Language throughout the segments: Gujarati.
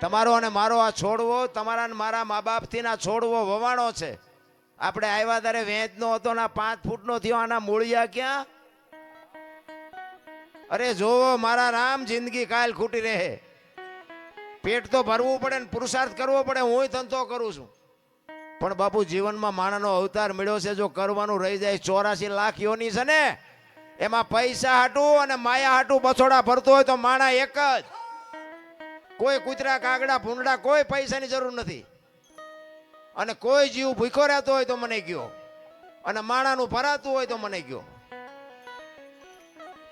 તમારો અને મારો આ છોડવો, તમારા મારા મા બાપથી ના છોડવો વવાણો છે. આપણે આવ્યા ત્યારે વેચનો હતો ના પાંચ ફૂટનો થયો, આના મૂળિયા ક્યાં? અરે જોવો, મારા રામ જિંદગી કાલ ખૂટી રહે. પેટ તો ભરવું પડે ને પુરુષાર્થ કરવો પડે હું ધંધો કરું છું. પણ બાપુ, જીવનમાં માણાનો અવતાર મળ્યો છે, જો કરવાનું રહી જાય, ચોરાસી લાખ યોની છે ને, એમાં પૈસા હાટું અને માયા હાટું બછોડા ભરતો હોય તો માણા એક જ. કોઈ કૂતરા, કાગડા ભૂંડા કોઈ પૈસાની જરૂર નથી. અને કોઈ જીવ ભૂખો રહેતો હોય તો મને ગયો અને માણાનું ભરાતું હોય તો મને ગયો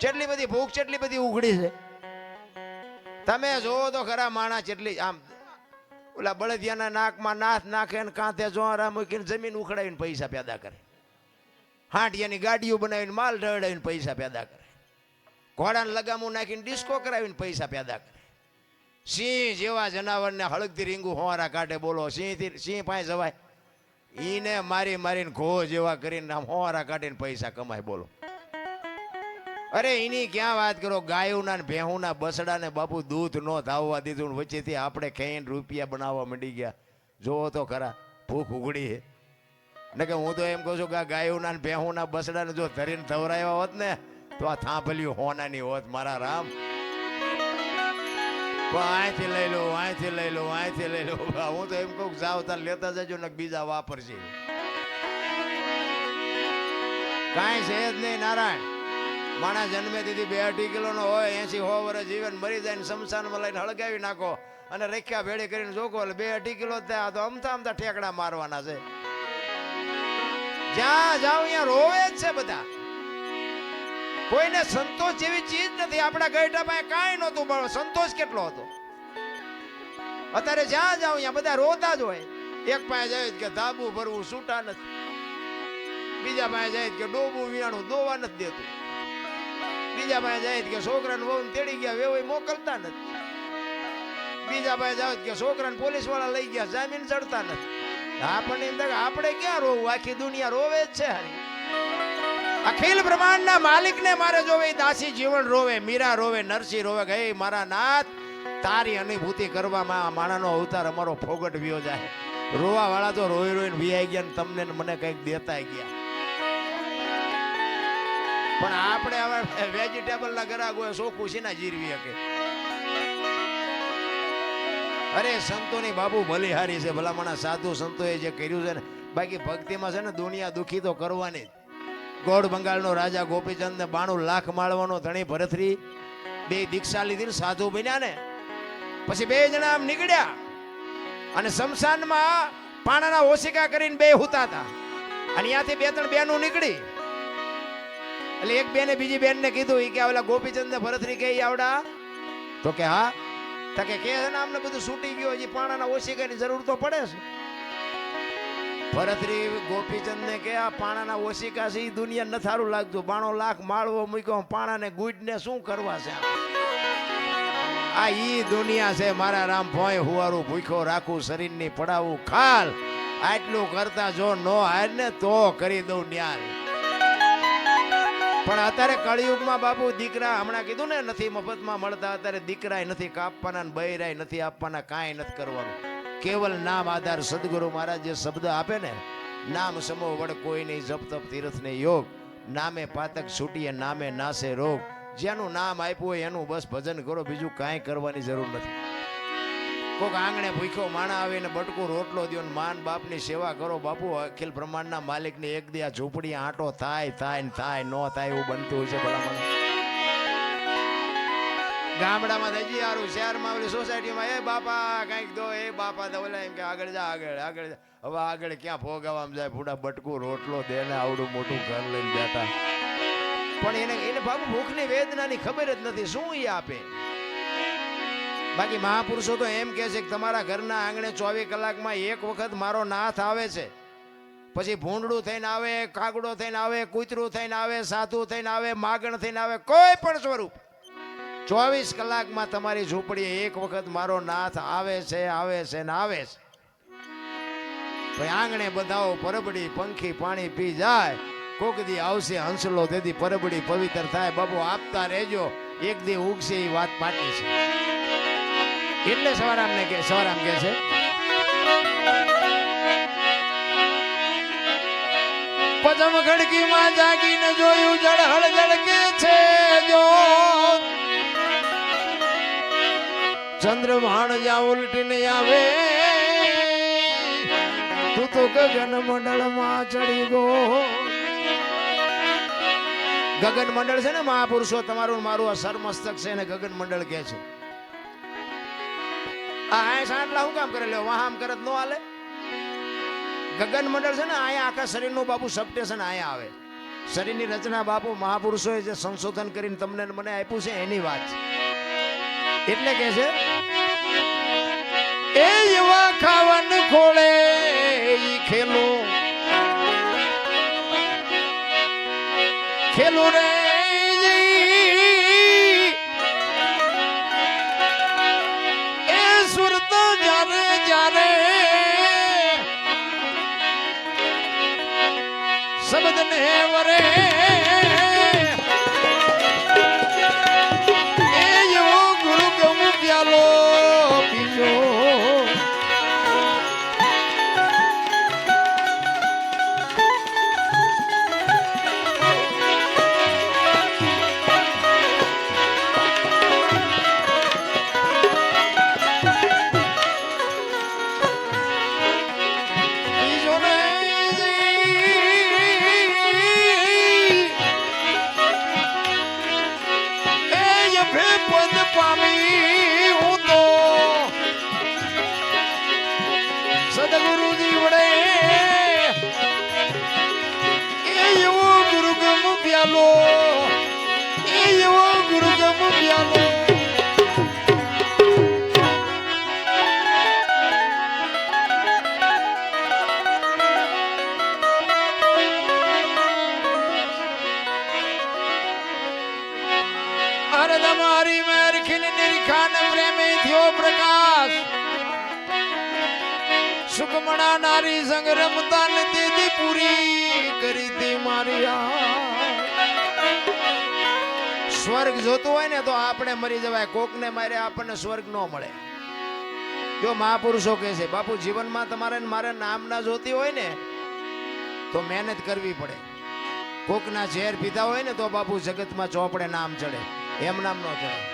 જેટલી બધી ભૂખ, જેટલી બધી ઉઘડી છે. તમે જોવો તો ખરા માણા જેટલી આમ, ઓલા બળદિયાના નાકમાં નાથ નાખે ને કાંથે જોરા મૂકીને જમીન ઉખડાવીને પૈસા પેદા કરે. હાંટિયાની ગાડીઓ બનાવીને માલ ઢળાવીને પૈસા પેદા કરે. ઘોડાને લગામું નાખીને ડિસ્કો કરાવીને પૈસા પેદા કરે. સિંહ જેવા જનાવરને હળગતી રીંગું હોવારા કાઢે બોલો, સિંહથી, સિંહ પાસે જવાય. ઈને મારી મારીને ઘો જેવા કરીને આમ હોવારા કાઢીને પૈસા કમાય, બોલો. અરે, એની ક્યાં વાત કરો? ગાયોના ને ભેહુના બસડાને બાપુ દૂધ નો ધાવવા દીધું વચ્ચેથી આપણે ખાઈને રૂપિયા બનાવવા મંડી ગયા. જોવો તો ખરા, ભૂખ ઉગડી હે ને કે હું તો એમ કહું છું કે આ ગાયોના ભેહુના બસડાને જો ધરીને ધવરાયા હોત ને, તો આ થાંભલ્યું હોનાની હોત મારા રામ. અહીંથી લઈ લો, અહીંથી લઈ લો, અહીંથી લઈ લો. હું તો એમ કહું જાવ તાર લેતા જજો ને બીજા વાપરશે કાંઈ છે જ નહીં, નારાયણ. માણસ જન્મે દીધી બે અઢી કિલોનો હોય એસી હો વર્ષ જીવન મરી જાય ને શમશાનમાં લઈને હળગાવી નાખો અને રેખ્યા ભેળી કરીને જોકો એટલે બે અઢી કિલો થયા. તો અમથા અમથા ઠેકડા મારવાના છે. જ્યાં જાઓ ત્યાં રોવે જ છે બધા. કોઈને સંતોષ જેવી ચીજ નથી. આપણા ગઈઢા પાસે કાંઈ નહોતું પણ સંતોષ કેટલો હતો? અત્યારે જ્યાં જાઉં ત્યાં બધા રોતા જ હોય. એક પાસે જાય કે ધાબુ ભરવું છૂટા નથી. બીજા પાસે જાય કે ડોબું વિયાણું દોવા નથી દેતું. બીજા પાસે જાય કે છોકરાને વહુ તેડી ગયા, વેવાઈ મોકલતા નથી. બીજા પાસે જાવ કે છોકરાને પોલીસવાળા લઈ ગયા, જામીન ચડતા નથી. આપણને આપણે ક્યાં રોવું? આખી દુનિયા રોવે જ છે હારી. અખિલ બ્રહ્માંડના માલિકને મારે જોવે દાસી જીવન રોવે, મીરા રોવે, નરસિંહ રોવે ગઈ મારા નાથ, તારી અનુભૂતિ કરવામાં આ માણાનો અવતાર અમારો ફોગટ વ્યો જાય. રોવા વાળા તો રોઈ રોઈને વિયાઈ ગયા ને તમને મને કંઈક દેતા ગયા. પણ આપણે હવે વેજીટેબલ ના ગ્રાહક હોય સોખું ના જીરવી શકે અરે, સંતોની બાબુ બલિહારી છે, ભલામણા સાધુ સંતોએ જે કર્યું છે ને, બાકી ભક્તિમાં છે ને, દુનિયા દુખી તો કરવાની જ. ગોળ બંગાળનો રાજા ગોપીચંદ ને બાણું લાખ માળવાનો ધણી ભરતરી બે દીક્ષા લીધી સાધુ બન્યા ને. પછી બે જણા આમ નીકળ્યા અને શમશાનમાં પાણાના ઓશિકા કરીને બે હુતા હતા. અને ત્યાંથી બે ત્રણ બેનું નીકળી. એટલે એક બેને બીજી બેનને કીધું એ કે ઓલા ગોપીચંદ ને ભરતરી કે આવડા? તો કે હા. તો કે કે ને બધું છૂટી ગયું, હજી પાણાના ઓશિકાની જરૂર તો પડે છે. ભરતરી ગોપીચંદ ને કે આ પાણાના ઓશિકા છે એ દુનિયા ન સારું લાગતું. બાણો લાખ માળવો મૂક્યો, પાણાને ગુડને શું કરવા છે? આ ઈ દુનિયા છે, મારા રામ ભોય હુવારું ભૂખ્યો રાખું, શરીરની પડાવું ખાલ. આટલું કરતા જો નો હાર ને તો કરી દઉં ન્યાલ પણ અત્યારે કળિયુગમાં બાપુ દીકરા હમણાં કીધું ને, નથી મફતમાં મળતા, અત્યારે દીકરાય નથી કાપવાના બૈરાય નથી આપવાના, કાંઈ નથી કરવાનું. કેવલ નામ આધાર સદગુરુ મહારાજ જે શબ્દ આપે ને, નામ સમો વડ કોઈ નહીં જપ તપ તીર્થ ને યોગ, નામે પાતક છૂટીએ, નામે નાશે રોગ. જેનું નામ આપ્યું હોય એનું બસ ભજન કરો, બીજું કાંઈ કરવાની જરૂર નથી. કોક આંગણે ભૂખ્યો માણા આવીને બટકું રોટલો દો ને માન બાપની સેવા કરો, બાપુ અખિલ બ્રહ્માંડના માલિકની એક દિયા ઝૂંપડી આંટો થાય થાય ને થાય, નો થાય એવું બનતું હોય છે ભલા મને ગામડામાં હજી સારું શહેરમાં ઓલી સોસાયટીમાં, એ બાપા, કંઈક દો, એ બાપા તો ઓલા એમ કે, આગળ જા, આગળ આગળ હવે આગળ ક્યાં ભોગાવામાં જાય? ફૂડા બટકું, રોટલો દે ને આવડું મોટું ઘર લઈને બેઠા. પણ એને એને બાબુ ભૂખની વેદનાની ખબર જ નથી. શું એ આપે? બાકી મહાપુરુષો તો એમ કહે છે કે તમારા ઘરના આંગણે ચોવીસ કલાકમાં એક વખત મારો નાથ આવે છે. પછી ભૂંડડું થઈને આવે, કાગડો થઈને આવે, કૂતરું થઈને આવે, સાધુ થઈને આવે, માગણ થઈને આવે, કોઈ પણ સ્વરૂપ. ચોવીસ કલાકમાં તમારી ઝૂંપડી એક વખત મારો નાથ આવે છે આવે છે ને આવે છે. ભાઈ, આંગણે બધાઓ પરબડી, પંખી, પાણી પી જાય. કોક દી આવશે હંસલો, તેથી પરબડી પવિત્ર થાય. બાબુ આપતા રહેજો. એક દી ઉગશે એ વાત પાકી છે. એટલે સવારામને કે, સવારામ કે છે. પદમ ખડકીમાં જાગીને જોયું જળહળ જળકે છે જો. ચંદ્રભાણ ભાણજા ઉલટીને આવે. તું તો ગગન મંડળમાં ચડી ગો ગગન મંડળ છે ને મહાપુરુષો, તમારું મારું આ સરમસ્તક છે ને ગગન મંડળ કે છે. આ આય સાંટલા હું કામ કરે? લ્યો, વાહ, આમ કરત નો હાલે. ગગન મંડળ છે ને આયા આખા શરીરનું બાપુ સબસ્ટેશન આયા આવે. શરીરની રચના બાપુ મહાપુરુષોએ જે સંશોધન કરીને તમને મને આપ્યું છે એની વાત છે. એટલે કે છે, એ યુવા ખાવન ખોળે, ઈ ખેલો ખેલો રે. એ સુરત જારે જ્યારે શબ્દ ને વરે ખીલ પ્રેમી થયો પ્રકાશ. સુકમણા નારી સંગ રમતા ને દીદી પૂરી કરી દી મારી. સ્વર્ગ જોતું હોય ને તો આપણે મરી જવાય. કોકને મારે આપણને સ્વર્ગ ન મળે. જો મહાપુરુષો કહે છે, બાપુ, જીવનમાં તમારે મારે નામ ના જોતી હોય ને, તો મહેનત કરવી પડે. કોકના ઝેર પીધા હોય ને તો બાપુ જગતમાં ચોપડે નામ ચડે. એમ નામ ન ચડે.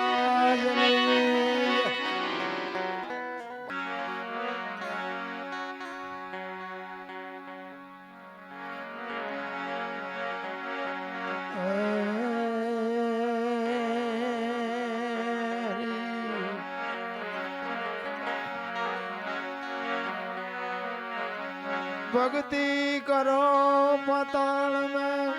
ભક્તિ કરો પતાળ में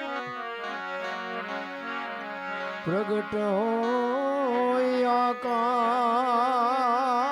પ્રગટ હોય આકાશ.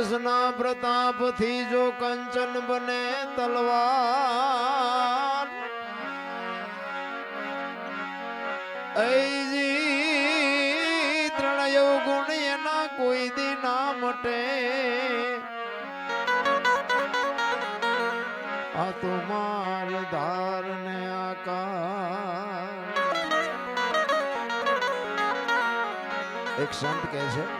कृष्णा प्रताप थी जो कंचन बने तलवार। जी धार ने आका एक संत कैसे?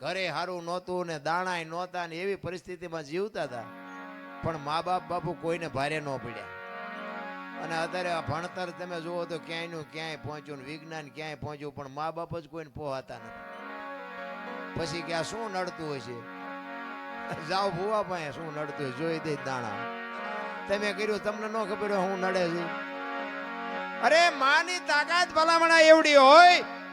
ઘરે સારું નહોતું ને દાણાય નહોતા ને એવી પરિસ્થિતિમાં જીવતા હતા. પણ મા બાપ બાપુ કોઈને ભારે ન પડ્યા. અને અત્યારે આ ભણતર તમે જુઓ તો ક્યાંયનું ક્યાંય પહોંચ્યું ને વિજ્ઞાન ક્યાંય પહોંચ્યું, પણ મા બાપ જ કોઈને પોહાતા નથી. પછી કે આ શું નડતું હોય છે? જાઓ ભુવા પાસે, શું નડતું હોય? જોઈ દે દાણા. તમે કર્યું, તમને ન ખબર હોય હું નડે છું. અરે, માની તાકાત ભલામણા એવડી હોય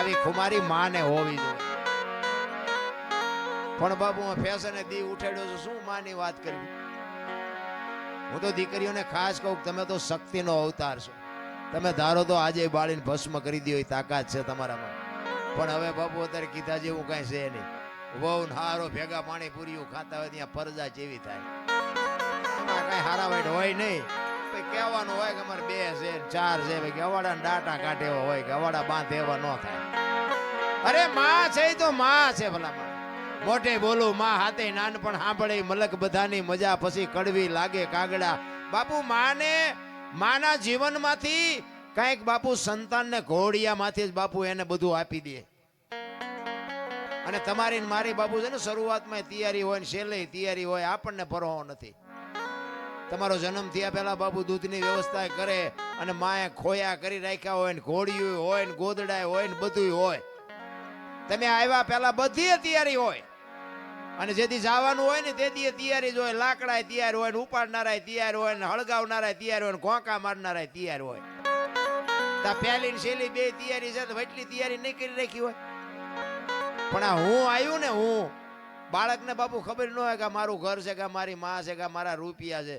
આવી ખુમારી માને હોવી જોઈએ. પણ બાબુ, હું ફેશને દી ઉઠાડ્યો છું, શું માની વાત કરવી? હું તો દીકરીઓને ખાસ કહું તમે તો શક્તિનો અવતાર છો. તમે ધારો તો આજે બાળીને ભસ્મ કરી દો તાકાત છે તમારામાં. પણ હવે બાપુ અત્યારે કીધા જેવું કાંઈ છે નહીં. વહુ હારો ભેગા પાણી પૂરીઓ ખાતા હોય ત્યાં પરજા જેવી થાય. કાંઈ હારા હોય નહીં. કહેવાનું હોય કે અમારે બે છે ચાર છે કે અવાડા ડાટા કાઢે એવો હોય કે અવાડા બાંધે એવા ન થાય. અરે માં છે તો માં છે ભલામાં મોટે બોલું માં હાથે નાનપણ સાંભળે, મલક બધાની મજા પછી કડવી લાગે કાગડા. બાપુ માને, માના જીવનમાંથી કંઈક બાપુ સંતાનને ઘોડિયામાંથી જ બાપુ એને બધું આપી દે. અને તમારી મારી બાપુ છે ને શરૂઆતમાં તૈયારી હોય ને છેલ્લે તૈયારી હોય, આપણને પરવાહ નથી. તમારો જન્મ થયા પહેલા બાપુ દૂધની વ્યવસ્થા કરે અને માએ ખોયા કરી રાખ્યા હોય ને ઘોડિયું હોય ને ગોદડાય હોય ને બધું હોય. તમે આવ્યા પહેલા બધી તૈયારી હોય. અને જેથી જવાનું હોય ને તેથી તૈયારી જ હોય. લાકડા તૈયાર હોય ને ઉપાડનારા તૈયાર હોય ને હળગાવનારા તૈયાર હોય ને ઘોંકા મારનારા તૈયાર હોય. તા પહેલી ને છેલ્લી બે તૈયારી છે તો એટલી તૈયારી નહીં કરી રાખી હોય. પણ આ હું આવ્યું ને હું, બાળકને બાપુ ખબર ન હોય કે મારું ઘર છે કે મારી માં છે કે મારા રૂપિયા છે.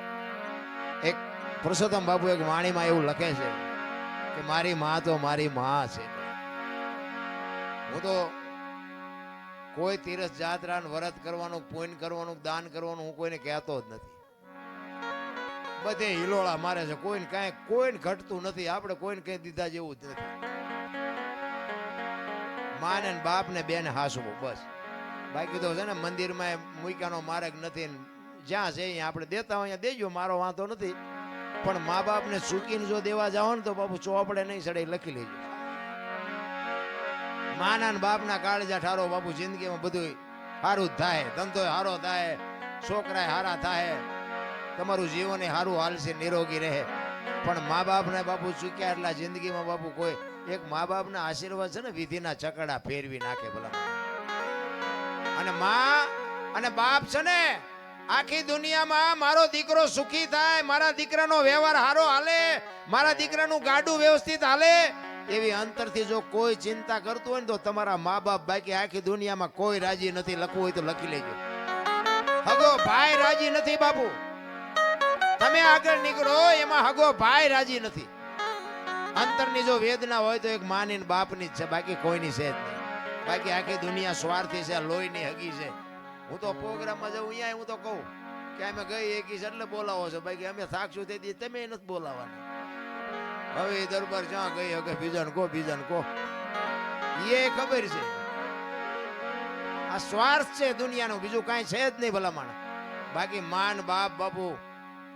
એક પુરુષોત્તમ બાપુ એક વાણીમાં એવું લખે છે કે મારી માં તો મારી માં છે. હું તો કોઈ તીરથ જાત્રા વ્રત કરવાનું, પુણ્ય કરવાનું, દાન કરવાનું હું કોઈને કહેતો જ નથી. બધે હિલોળા મારે છે. કોઈને કાંઈ, કોઈને ઘટતું નથી. આપણે કોઈને કઈ દીધા જેવું જ નથી. માને બાપ ને બેન હાસવું, બસ. બાકી તો છે ને મંદિરમાં મૂક્યાનો માર્ગ નથી જ્યાં છે, અહીંયા આપણે દેતા હોય, અહીંયા દેજો, મારો વાંધો નથી. પણ મા બાપને ચૂકીને જો દેવા જાઓ ને તો બાપુ ચોપડે નહીં સડે લખી લેજો. માના ને બાપના કાળજા ઠારો, બાપુ જિંદગીમાં બધું સારું થાય, ધંધો સારો થાય છોકરા સારા થાય. તમારું જીવન સારું હાલશે, નિરોગી રહે. પણ મા બાપને બાપુ ચૂક્યા એટલા જિંદગીમાં બાપુ કોઈ એક મા બાપના આશીર્વાદ છે ને, વિધિના ચકડા ફેરવી નાખે ભલા. અને મા અને બાપ છે ને આખી દુનિયામાં મારો દીકરો સુખી થાય, મારા દીકરાનો વ્યવહાર સારો હાલે, મારા દીકરાનું ગાડું વ્યવસ્થિત હાલે, એવી અંતરથી જો કોઈ ચિંતા કરતું હોય ને તો તમારા મા બાપ બાકી આખી દુનિયામાં કોઈ રાજી નથી, લખવું હોય તો લખી લેજો. હગો ભાઈ રાજી નથી બાપુ. તમે આગળ નીકળો, એમાં હગો ભાઈ રાજી નથી. અંતરની જો વેદના હોય તો એક માની બાપની જ છે, બાકી કોઈની છે જ નહીં. બાકી આખી દુનિયા સ્વાર્થી છે, લોહીની હગી છે. હું તો પ્રોગ્રામમાં જાઉં અહીંયા હું તો કહું કે અમે ગઈ એકી છે એટલે બોલાવો છો. બાકી અમે થાકશું થઈ દઈએ, તમે નથી બોલાવાના. હવે દરબાર જ્યાં ગઈ, હવે બીજાને કહો બીજાને કહો. એ ખબર છે. આ સ્વાર્થ છે દુનિયાનો, બીજું કાંઈ છે જ નહીં ભલામણ. બાકી માન, બાપ, બાપુ,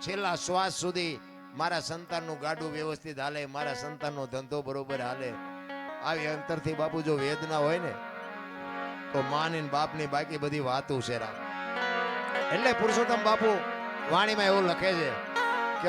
છેલ્લા શ્વાસ સુધી મારા સંતાનનું ગાડું વ્યવસ્થિત હાલે, મારા સંતાનનો ધંધો બરોબર હાલે. આવી અંતરથી બાપુ જો વેદના હોય ને તો માની બાપની બાકી બધી વાતો છે એટલે પુરુષોત્તમ બાપુ વાણીમાં એવું લખે છે